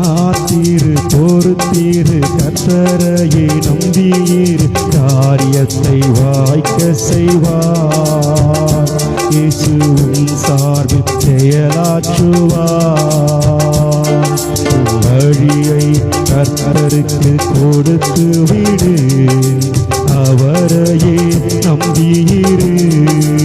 காத்தீரு பொறுத்தீரு கத்தரையே நம்பியிரு. காரியத்தை வாய்க்க செய்வார். இயேசுவின் சார்பில் செயலாற்றுவார். வழியை கர்த்தருக்கு கொடுத்து விடு. அவரையே நம்பியிரு.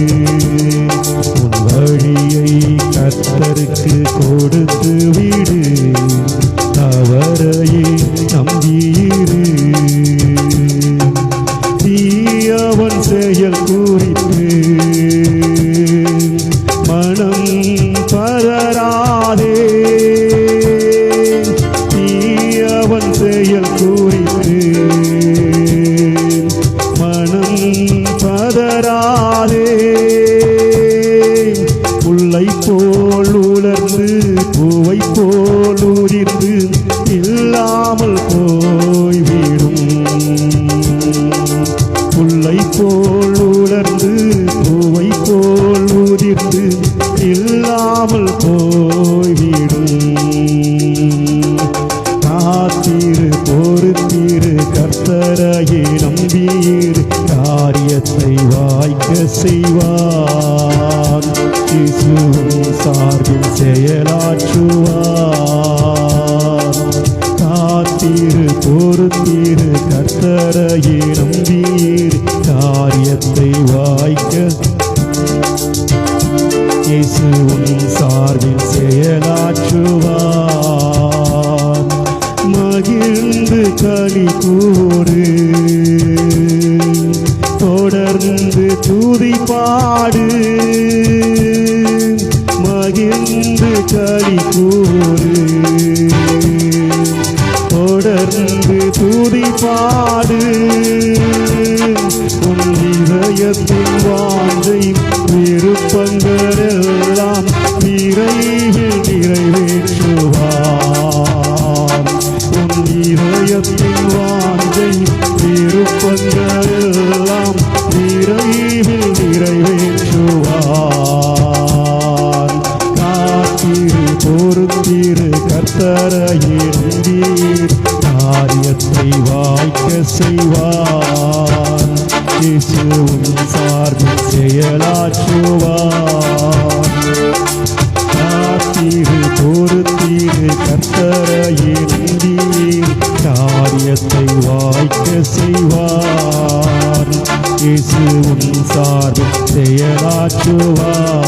பூவை போல் உலர்ந்து பூவை போல் உதிர்ந்து இல்லாமல் போய்விடும் புல்லை போல் உலர்ந்து பூவை போல் உதிர்ந்து இல்லாமல் போய்விடும் காத்தீரு பொறுத்தீரு கர்த்தரையே நம்பியிரு காரியத்தை வாய்க்க செய்வார். காரியத்தை வாய்க்க. இயேசுவின் சார்பில் செயலாற்றுவார். மகிழ்ந்து களி கூறு. தொடர்ந்து தூதி பாடு. மகிழ்ந்து களி கூறு. தொடர்ந்து தூதி பாடு. இதயத்தின் வாஞ்சை விருப்பங்களெல்லாம் விரைவில் நிறைவேற்றுவார். உன் இதயத்தின் வாஞ்சை விருப்பங்களெல்லாம் விரைவில் நிறைவேற்றுவார். காத்திரு பொறுத்திரு கர்த்தரையே நம்பீர் காரியத்தை வாய்க்க செய்வார். இயேசுவின் சார்பில் செயலாற்றுவார். காத்திரு பொறுத்திரு கர்த்தரையே நம்பீர் காரியத்தை வாய்க்க செய்வார். இயேசுவின் சார்பில் செயலாற்றுவார்.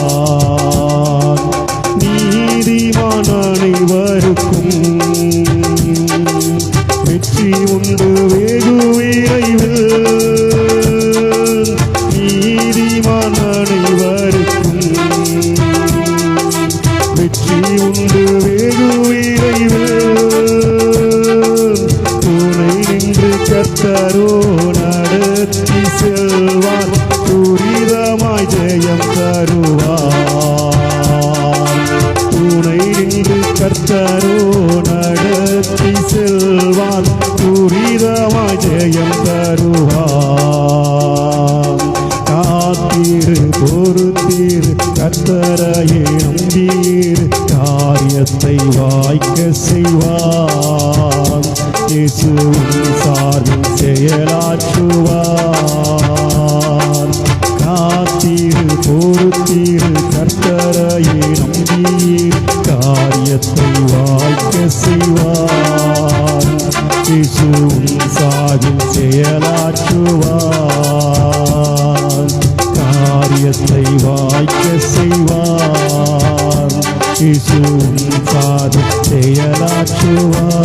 செல்வார் துரிதமாய் ஜெயம் தருவார் காத்தீர் பொறுத்தீர் கத்தரையே நம்பீர் காரியத்தை வாய்க்க செய்வார். இயேசுவின் சார்பில் செயலாற்றுவார். காத்தீர் பொறுத்தீர் கத்தரையே நம்பீர் காரியத்தை வாய்க்க செய்வார். சாகில் செயலாற்றுவார். காரியத்தை வாய்க்க செய்வார். இசுவும் சாதி செயலாற்றுவார்.